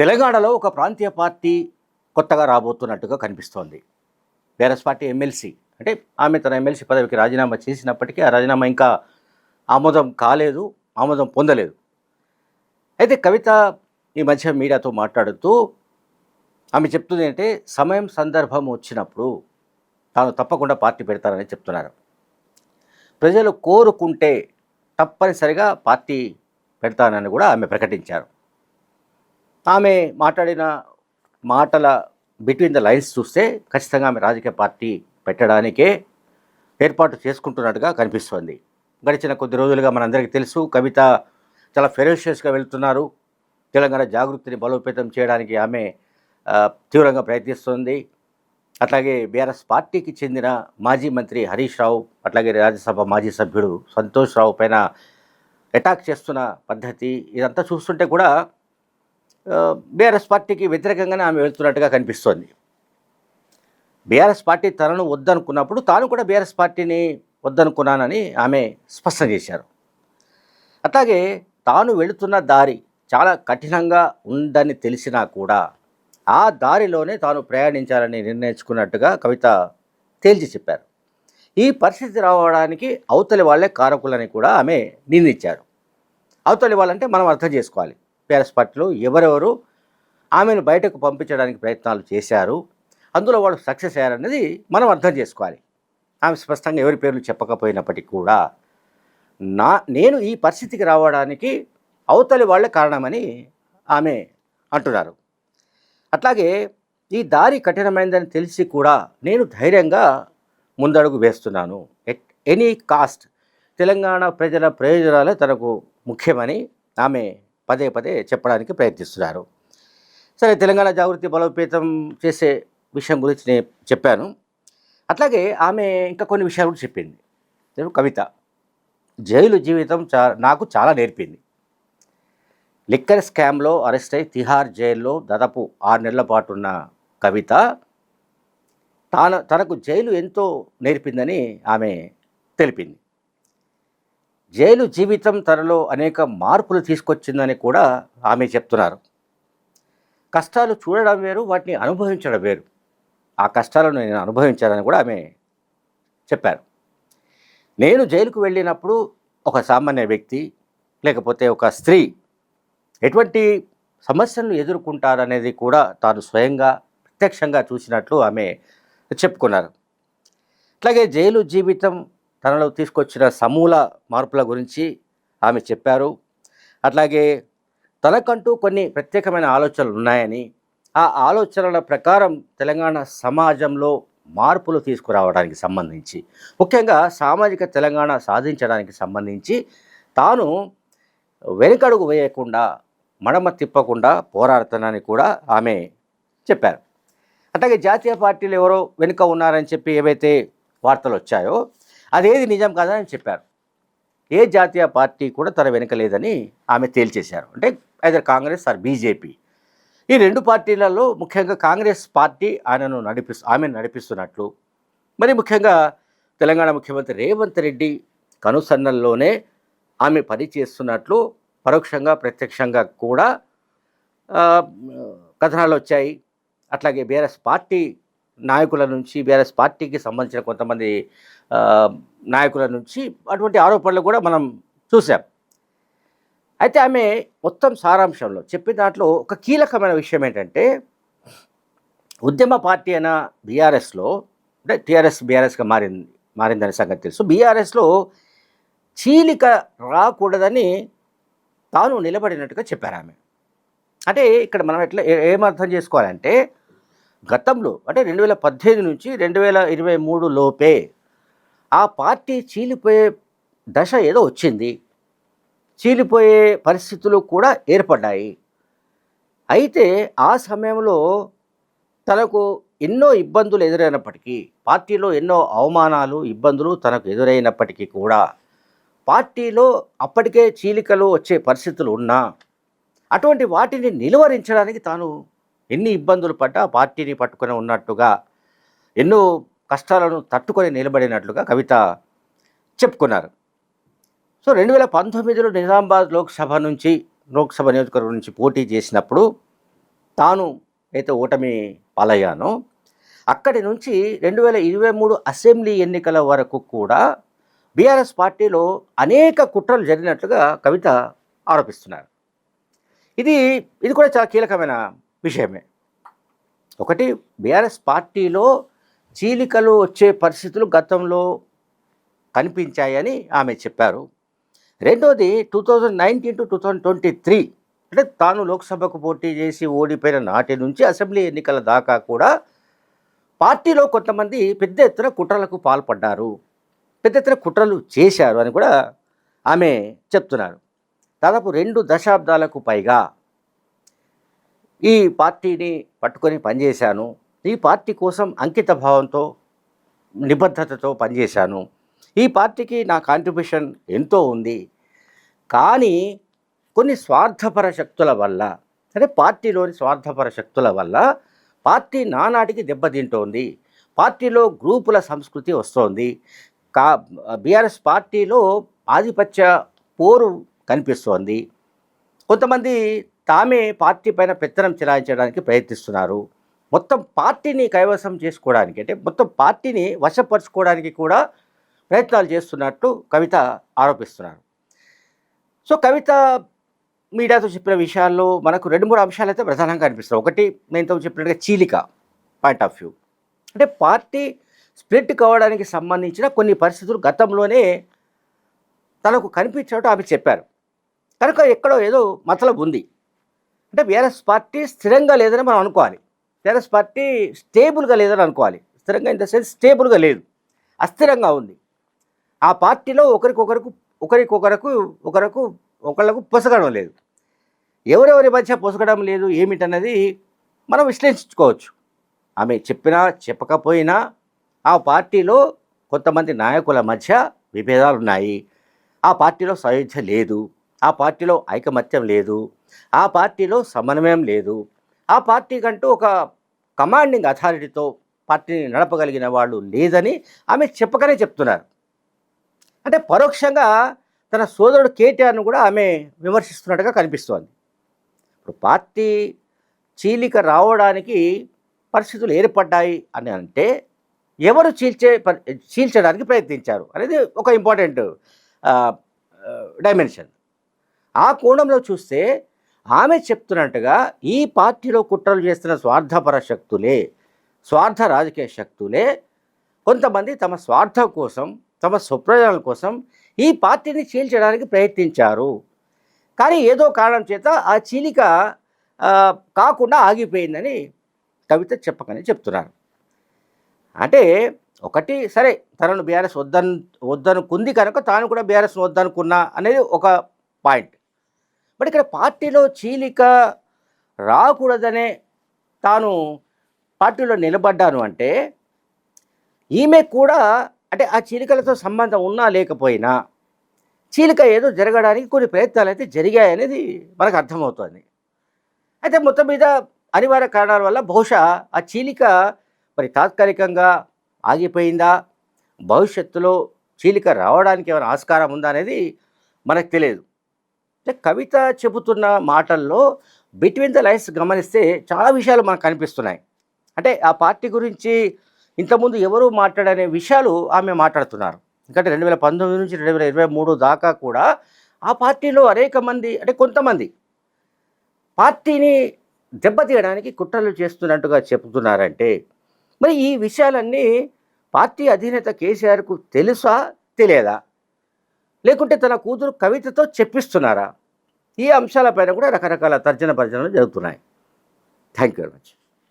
తెలంగాణలో ఒక ప్రాంతీయ పార్టీ కొత్తగా రాబోతున్నట్టుగా కనిపిస్తోంది. బీఆర్ఎస్ పార్టీ ఎమ్మెల్సీ అంటే ఆమె తన ఎమ్మెల్సీ పదవికి రాజీనామా చేసినప్పటికీ ఆ రాజీనామా ఇంకా ఆమోదం కాలేదు ఆమోదం పొందలేదు. అయితే కవిత ఈ మధ్య మీడియాతో మాట్లాడుతూ ఆమె చెప్తుంది అంటే సమయం సందర్భం వచ్చినప్పుడు తాను తప్పకుండా పార్టీ పెడతానని చెప్తున్నారు. ప్రజలు కోరుకుంటే తప్పనిసరిగా పార్టీ పెడతానని కూడా ఆమె ప్రకటించారు. ఆమె మాట్లాడిన మాటల బిట్వీన్ ద లైన్స్ చూస్తే ఖచ్చితంగా ఆమె రాజకీయ పార్టీ పెట్టడానికే ఏర్పాటు చేసుకుంటున్నట్టుగా కనిపిస్తోంది. గడిచిన కొద్ది రోజులుగా మనందరికీ తెలుసు కవిత చాలా ఫెరోషియస్గా వెళ్తున్నారు. తెలంగాణ జాగృతిని బలోపేతం చేయడానికి ఆమె తీవ్రంగా ప్రయత్నిస్తోంది. అట్లాగే బీఆర్ఎస్ పార్టీకి చెందిన మాజీ మంత్రి హరీష్ రావు అట్లాగే రాజ్యసభ మాజీ సభ్యుడు సంతోష్ రావు పైన అటాక్ చేస్తున్న పద్ధతి ఇదంతా చూస్తుంటే కూడా బీఆర్ఎస్ పార్టీకి వ్యతిరేకంగానే ఆమె వెళ్తున్నట్టుగా కనిపిస్తోంది. బీఆర్ఎస్ పార్టీ తనను వద్దనుకున్నప్పుడు తాను కూడా బీఆర్ఎస్ పార్టీని వద్దనుకున్నానని ఆమె స్పష్టం చేశారు. అట్లాగే తాను వెళుతున్న దారి చాలా కఠినంగా ఉందని తెలిసినా కూడా ఆ దారిలోనే తాను ప్రయాణించాలని నిర్ణయించుకున్నట్టుగా కవిత తేల్చి చెప్పారు. ఈ పరిస్థితి రావడానికి అవతలి వాళ్ళే కారకులని కూడా ఆమె నిందించారు అవతలి వాళ్ళంటే మనం అర్థం చేసుకోవాలి. బీఆర్ఎస్ పార్టీలో ఎవరెవరు ఆమెను బయటకు పంపించడానికి ప్రయత్నాలు చేశారు అందులో వాళ్ళు సక్సెస్ అయ్యారన్నది మనం అర్థం చేసుకోవాలి. ఆమె స్పష్టంగా ఎవరి పేర్లు చెప్పకపోయినప్పటికీ కూడా నా నేను ఈ పరిస్థితికి రావడానికి అవతలి వాళ్ళే కారణమని ఆమె అంటున్నారు. అట్లాగే ఈ దారి కఠినమైనదని తెలిసి కూడా నేను ధైర్యంగా ముందడుగు వేస్తున్నాను. ఎట్ ఎనీ కాస్ట్ తెలంగాణ ప్రజల ప్రయోజనాలే తనకు ముఖ్యమని ఆమె పదే పదే చెప్పడానికి ప్రయత్నిస్తున్నారు. సరే తెలంగాణ జాగృతి బలోపేతం చేసే విషయం గురించి నేను చెప్పాను. అట్లాగే ఆమె ఇంకా కొన్ని విషయాలు కూడా చెప్పింది. కవిత జైలు జీవితం చా నాకు చాలా నేర్పింది. లిక్కర్ స్కామ్లో అరెస్ట్ అయి తిహార్ జైల్లో దాదాపు ఆరు నెలల పాటు ఉన్న కవిత తాను తనకు జైలు ఎంతో నేర్పిందని ఆమె తెలిపింది. జైలు జీవితం తనలో అనేక మార్పులు తీసుకొచ్చిందని కూడా ఆమె చెప్తున్నారు. కష్టాలు చూడడం వేరు వాటిని అనుభవించడం వేరు. ఆ కష్టాలను నేను అనుభవించాలని కూడా ఆమె చెప్పారు. నేను జైలుకు వెళ్ళినప్పుడు ఒక సామాన్య వ్యక్తి లేకపోతే ఒక స్త్రీ ఎటువంటి సమస్యలను ఎదుర్కొంటారనేది కూడా తాను స్వయంగా ప్రత్యక్షంగా చూసినట్లు ఆమె చెప్పుకున్నారు. అట్లాగే జైలు జీవితం తనలో తీసుకొచ్చిన సమూల మార్పుల గురించి ఆమె చెప్పారు. అట్లాగే తనకంటూ కొన్ని ప్రత్యేకమైన ఆలోచనలు ఉన్నాయని ఆ ఆలోచనల ప్రకారం తెలంగాణ సమాజంలో మార్పులు తీసుకురావడానికి సంబంధించి ముఖ్యంగా సామాజిక తెలంగాణ సాధించడానికి సంబంధించి తాను వెనుకడుగు వేయకుండా మడమ తిప్పకుండా పోరాడుతానని కూడా ఆమె చెప్పారు. అట్లాగే జాతీయ పార్టీలు ఎవరో వెనుక ఉన్నారని చెప్పి ఏవైతే వార్తలు వచ్చాయో అదేది నిజం కాదని చెప్పారు. ఏ జాతీయ పార్టీ కూడా తన వెనుక లేదని ఆమె తేల్చేశారు. అంటే ఐదర్ కాంగ్రెస్ ఆర్ బీజేపీ. ఈ రెండు పార్టీలలో ముఖ్యంగా కాంగ్రెస్ పార్టీ ఆయనను నడిపిస్తూ ఆమెను నడిపిస్తున్నట్లు. మరి ముఖ్యంగా తెలంగాణ ముఖ్యమంత్రి రేవంత్ రెడ్డి కనుసన్నల్లోనే ఆమె పని చేస్తున్నట్లు పరోక్షంగా ప్రత్యక్షంగా కూడా కథనాలు వచ్చాయి. అట్లాగే బీఆర్ఎస్ పార్టీ నాయకుల నుంచి బీఆర్ఎస్ పార్టీకి సంబంధించిన కొంతమంది నాయకుల నుంచి అటువంటి ఆరోపణలు కూడా మనం చూసాం అయితే ఆమె మొత్తం సారాంశంలో చెప్పిన దాంట్లో ఒక కీలకమైన విషయం ఏంటంటే ఉద్యమ పార్టీ అయిన బీఆర్ఎస్లో అంటే టీఆర్ఎస్ బీఆర్ఎస్గా మారింది మారిందనే సంగతి తెలుసు. బీఆర్ఎస్లో చీలిక రాకూడదని తాను నిలబడినట్టుగా చెప్పారు ఆమె. అంటే ఇక్కడ మనం ఎట్లా ఏ- ఏం అర్థం చేసుకోవాలంటే గతంలో అంటే రెండు వేల పద్దెనిమిది నుంచి రెండు వేల ఇరవై మూడు లోపే ఆ పార్టీ చీలిపోయే దశ ఏదో వచ్చింది. చీలిపోయే పరిస్థితులు కూడా ఏర్పడ్డాయి. అయితే ఆ సమయంలో తనకు ఎన్నో ఇబ్బందులు ఎదురైనప్పటికీ పార్టీలో ఎన్నో అవమానాలు ఇబ్బందులు తనకు ఎదురైనప్పటికీ కూడా పార్టీలో అప్పటికే చీలికలు వచ్చే పరిస్థితులు ఉన్నా అటువంటి వాటిని నిలువరించడానికి తాను ఎన్ని ఇబ్బందులు పడ్డా పార్టీని పట్టుకొని ఉన్నట్టుగా ఎన్నో కష్టాలను తట్టుకొని నిలబడినట్లుగా కవిత చెప్పుకున్నారు. సో రెండు వేల పంతొమ్మిదిలో నిజామాబాద్ లోక్సభ నుంచి లోక్సభ నియోజకవర్గం నుంచి పోటీ చేసినప్పుడు తాను అయితే ఓటమి పాలయ్యానో. అక్కడి నుంచి రెండు వేల ఇరవై మూడు అసెంబ్లీ ఎన్నికల వరకు కూడా బీఆర్ఎస్ పార్టీలో అనేక కుట్రలు జరిగినట్లుగా కవిత ఆరోపిస్తున్నారు. ఇది ఇది కూడా చాలా కీలకమైన విషయమే. ఒకటి బీఆర్ఎస్ పార్టీలో చీలికలు వచ్చే పరిస్థితులు గతంలో కనిపించాయని ఆమె చెప్పారు. రెండోది two thousand nineteen to two thousand twenty three అంటే తాను లోక్సభకు పోటీ చేసి ఓడిపోయిన నాటి నుంచి అసెంబ్లీ ఎన్నికల దాకా కూడా పార్టీలో కొంతమంది పెద్ద ఎత్తున కుట్రలకు పాల్పడ్డారు. పెద్ద ఎత్తున కుట్రలు చేశారు అని కూడా ఆమె చెప్తున్నారు. దాదాపు రెండు దశాబ్దాలకు పైగా ఈ పార్టీని పట్టుకొని పనిచేశాను. ఈ పార్టీ కోసం అంకిత భావంతో నిబద్ధతతో పనిచేశాను. ఈ పార్టీకి నా కాంట్రిబ్యూషన్ ఎంతో ఉంది. కానీ కొన్ని స్వార్థపర శక్తుల వల్ల అంటే పార్టీలోని స్వార్థపర శక్తుల వల్ల పార్టీ నానాటికి దెబ్బతింటోంది. పార్టీలో గ్రూపుల సంస్కృతి వస్తోంది. కా బీఆర్ఎస్ పార్టీలో ఆధిపత్య పోరు కనిపిస్తోంది. కొంతమంది తామే పార్టీ పైన పెత్తనం చెలాయించడానికి ప్రయత్నిస్తున్నారు. మొత్తం పార్టీని కైవసం చేసుకోవడానికి అంటే మొత్తం పార్టీని వశపరుచుకోవడానికి కూడా ప్రయత్నాలు చేస్తున్నట్టు కవిత ఆరోపిస్తున్నారు. సో కవిత మీడియాతో చెప్పిన విషయాల్లో మనకు రెండు మూడు అంశాలు అయితే ప్రధానంగా కనిపిస్తాయి ఒకటి నేను ఇంతకు చెప్పినట్టుగా చీలిక పాయింట్ ఆఫ్ వ్యూ. అంటే పార్టీ స్ప్లిట్ కావడానికి సంబంధించిన కొన్ని పరిస్థితులు గతంలోనే తనకు కనిపించినట్టు ఆమె చెప్పారు. కనుక ఎక్కడో ఏదో మతలబు ఉంది. అంటే బీఆర్ఎస్ పార్టీ స్థిరంగా లేదని మనం అనుకోవాలి. బీఆర్ఎస్ పార్టీ స్టేబుల్గా లేదని అనుకోవాలి. స్థిరంగా ఇన్ ద సెన్స్ స్టేబుల్గా లేదు. అస్థిరంగా ఉంది. ఆ పార్టీలో ఒకరికొకరకు ఒకరికొకరకు ఒకరకు ఒకళ్ళకు పొసగడం లేదు. ఎవరెవరి మధ్య పొసగడం లేదు ఏమిటన్నది మనం విశ్లేషించుకోవచ్చు. ఆమె చెప్పినా చెప్పకపోయినా ఆ పార్టీలో కొంతమంది నాయకుల మధ్య విభేదాలు ఉన్నాయి ఆ పార్టీలో సయోధ్య లేదు. ఆ పార్టీలో ఐకమత్యం లేదు. ఆ పార్టీలో సమన్వయం లేదు. ఆ పార్టీ కంటూ ఒక కమాండింగ్ అథారిటీతో పార్టీని నడపగలిగిన వాళ్ళు లేదని ఆమె చెప్పకనే చెప్తున్నారు. అంటే పరోక్షంగా తన సోదరుడు కేటీఆర్ను కూడా ఆమె విమర్శిస్తున్నట్టుగా కనిపిస్తోంది. ఇప్పుడు పార్టీ చీలిక రావడానికి పరిస్థితులు ఏర్పడ్డాయి అని అంటే ఎవరు చీల్చే చీల్చడానికి ప్రయత్నించారు అనేది ఒక ఇంపార్టెంట్ డైమెన్షన్ ఆ కోణంలో చూస్తే ఆమె చెప్తున్నట్టుగా ఈ పార్టీలో కుట్రలు చేస్తున్న స్వార్థపర శక్తులే స్వార్థ రాజకీయ శక్తులే కొంతమంది తమ స్వార్థం కోసం తమ స్వప్రయోజనాల కోసం ఈ పార్టీని చీల్చడానికి ప్రయత్నించారు. కానీ ఏదో కారణం చేత ఆ చీలిక కాకుండా ఆగిపోయిందని కవిత చెప్పకని చెప్తున్నారు. అంటే ఒకటి సరే తనను బీఆర్ఎస్ వద్దను వద్దనుకుంది కనుక తాను కూడా బీఆర్ఎస్ వద్దనుకున్నా అనేది ఒక పాయింట్. బట్ ఇక్కడ పార్టీలో చీలిక రాకూడదనే తాను పార్టీలో నిలబడ్డాను అంటే ఈమె కూడా అంటే ఆ చీలికలతో సంబంధం ఉన్నా లేకపోయినా చీలిక ఏదో జరగడానికి కొన్ని ప్రయత్నాలు అయితే జరిగాయనేది మనకు అర్థమవుతుంది. అయితే మొత్తం మీద అనివార్య కారణాల వల్ల బహుశా ఆ చీలిక మరి తాత్కాలికంగా ఆగిపోయిందా? భవిష్యత్తులో చీలిక రావడానికి ఏమైనా ఆస్కారం ఉందా అనేది మనకు తెలియదు. అంటే కవిత చెబుతున్న మాటల్లో బిట్వీన్ ద లైన్స్ గమనిస్తే చాలా విషయాలు మనకు కనిపిస్తున్నాయి. అంటే ఆ పార్టీ గురించి ఇంతకుముందు ఎవరు మాట్లాడనే విషయాలు ఆమె మాట్లాడుతున్నారు. ఎందుకంటే రెండు వేల పంతొమ్మిది నుంచి రెండు వేల ఇరవై మూడు దాకా కూడా ఆ పార్టీలో అనేక మంది అంటే కొంతమంది పార్టీని దెబ్బతీయడానికి కుట్రలు చేస్తున్నట్టుగా చెబుతున్నారంటే మరి ఈ విషయాలన్నీ పార్టీ అధినేత కేసీఆర్కు తెలుసా తెలియదా? లేకుంటే తన కూతురు కవితతో చెప్పిస్తున్నారా? ఈ అంశాలపైన కూడా రకరకాల తర్జన భర్జనలు జరుగుతున్నాయి. Thank you very much